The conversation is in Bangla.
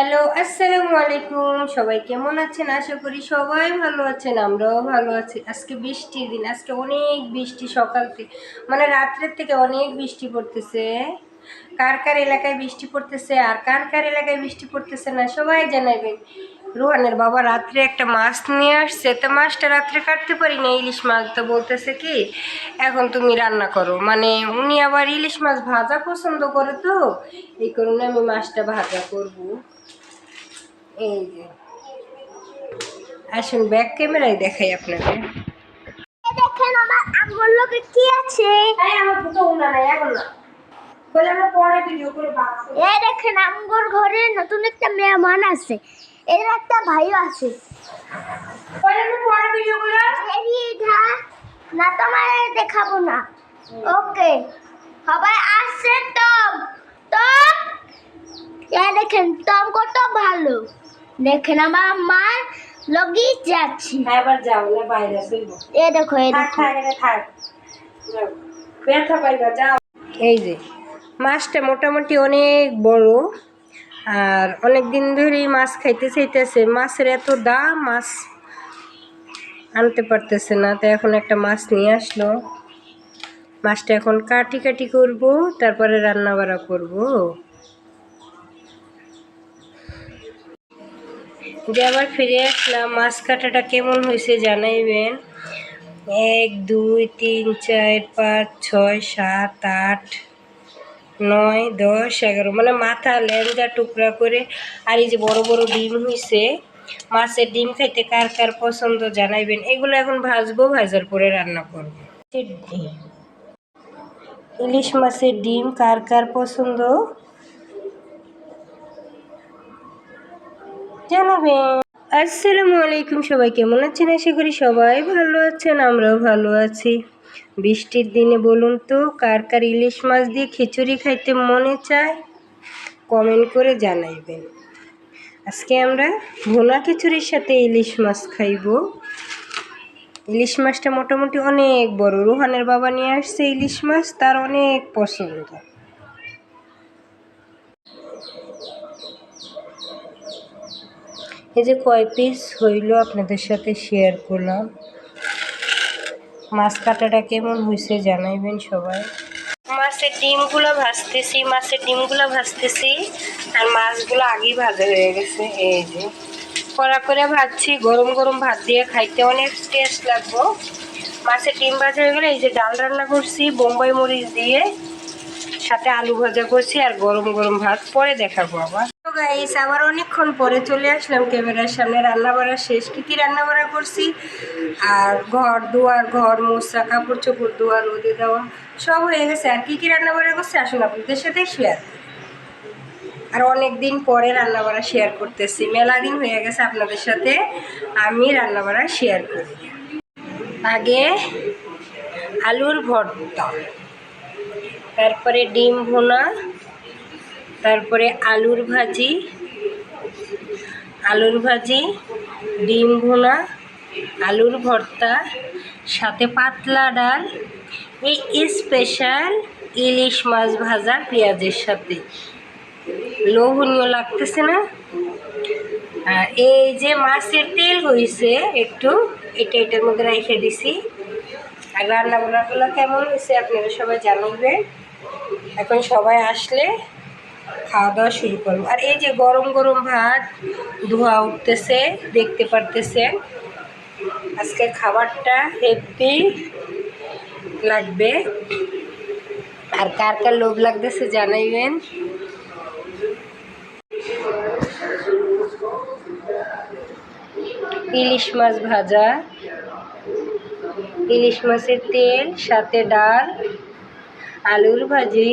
হ্যালো, আসসালামু আলাইকুম। সবাই কেমন আছেন? আশা করি সবাই ভালো আছেন, আমরাও ভালো আছি। আজকে বৃষ্টির দিন, আজকে অনেক বৃষ্টি সকাল থেকে মানে রাত্রের থেকে অনেক বৃষ্টি পড়তেছে। কার কার এলাকায় বৃষ্টি পড়তেছে আর কার কার এলাকায় বৃষ্টি পড়তেছে না, সবাই জানাবেন। রোহানের বাবা রাত্রে একটা মাছ নিয়ে আসছে। তো মাছটা রাত্রে কাটতে পারি না ইলিশ মাছ তো বলতেছে কি, এখন তুমি রান্না করো। মানে উনি আবার ইলিশ মাছ ভাজা পছন্দ করে তো, এই কারণে আমি মাছটা ভাজা করব। এই যে। আসুন ব্যাক ক্যামেরায় দেখাই আপনাকে। দেখেন আমার আঙ্গুল লোকে কি আছে? এই আমার দুটো উনা নাই এখন না। বলে আমরা পরে ভিডিও করে বানাবো। এই দেখেন আঙ্গুর ঘরে নতুন একটা মেহমান আছে। এর একটা ভাইও আছে। বলে আমরা পরে ভিডিও করে যা না তোমার দেখাবো না। ওকে সবাই আসছে টম। টম? এই দেখেন টম কত ভালো। দেখেন আমার মার লগি যাচ্ছি। হ্যাঁ এবার যাও না বাইরে শুইব এ দেখো এই দেখো। থাক ব্যথা পাইবা যাও। এই যে মাছটা মোটামুটি অনেক বড় আর অনেক দিন ধরেই মাছ খাইতে চাইতেছে। মাছের এত দাম মাছ আনতে পারতেছে না তো এখন একটা মাছ নিয়ে আসলো। মাছটা এখন কাটি কাটি করব তারপরে রান্না বাড়া করব। যে আবার ফিরে আসলাম, মাছ কাটাটা কেমন হয়েছে জানাইবেন? এক, দুই, তিন, চার, পাঁচ, ছয়, সাত, আট, নয়, দশ, এগারো। মানে মাথা লেঞ্জা টুকরা করে। আর এই যে বড় বড় ডিম হয়েছে মাছের ডিম খাইতে কার কার পছন্দ জানাইবেন? এগুলো এখন ভাজবো, ভাজার পরে রান্না করব। ইলিশ মাছের ডিম কার কার পছন্দ? জানাবেন। আসসালামু আলাইকুম সবাই, কেমন আছেন? আশা করি সবাই ভালো আছেন, আমরাও ভালো আছি। বৃষ্টির দিনে বলুন তো, কার কার ইলিশ মাছ দিয়ে খিচুড়ি খাইতে মনে চায়? কমেন্ট করে জানাইবেন। আজকে আমরা ভুনা খিচুড়ির সাথে ইলিশ মাছ খাইব। ইলিশ মাছটা মোটামুটি অনেক বড়। রোহানের বাবা নিয়ে আসছে ইলিশ মাছ, তার অনেক পছন্দ। এই যে কয় পিস হইল আপনাদের সাথে শেয়ার করলাম। মাছ কাটাটা কেমন হয়েছে জানাইবেন সবাই। মাছের ডিমগুলো ভাজতেছি, মাছের ডিমগুলো ভাজতেছি, আর মাছগুলো আগেই ভাজা হয়ে গেছে, এই যে। কড়া করে ভাজছি, গরম গরম ভাত দিয়ে খাইতে অনেক টেস্ট লাগবো। মাছের ডিম ভাজা হয়ে গেলে এই যে ডাল রান্না করছি, বোম্বাই মরিচ দিয়ে, সাথে আলু ভাজা করছি, আর গরম গরম ভাত, পরে দেখাবো আবার। গাইস আবার অনেকক্ষণ পরে চলে আসলাম ক্যামেরার সামনে রান্না বাড়া শেষ। কী কী রান্না বাড়া করছি? আর ঘর দুয়ার, ঘর মোছা, কাপড় চোপড় দুয়ার, রোদে দেওয়া, সব হয়ে গেছে। আর কী কী রান্না বাড়া করছি? আসুন আপনাদের সাথে শেয়ার আর অনেক দিন পরে রান্না বাড়া শেয়ার করতেছি। মেলা দিন হয়ে গেছে আপনাদের সাথে আমি রান্না বাড়া শেয়ার করি। আগে আলুর ভর্তা, তারপরে ডিম ভুনা তারপরে আলুর ভাজি আলুর ভাজি, ডিম ভুনা, আলুর ভর্তা, সাথে পাতলা ডাল, এই স্পেশাল ইলিশ মাছ ভাজা পেঁয়াজের সাথে। লোভনীয় লাগতেছে না? এই যে মাছের তেল হয়েছে একটু এটা এটার মধ্যে রেখে দিছি। আর রান্না বান্নাগুলো কেমন হয়েছে আপনারা সবাই জানাবেন এখন সবাই আসলে খাওয়া দাওয়া শুরু করব। আর এই যে গরম গরম ভাত, ধোয়া উঠতেছে, দেখতে পারতেছেন আজকে খাবারটা হেভি লাগবে। আর কার কার লোভ লাগতেছে জানাইবেন। ইলিশ মাছ ভাজা, ইলিশ মাছের তেল, সাথে ডাল, আলুর ভাজি।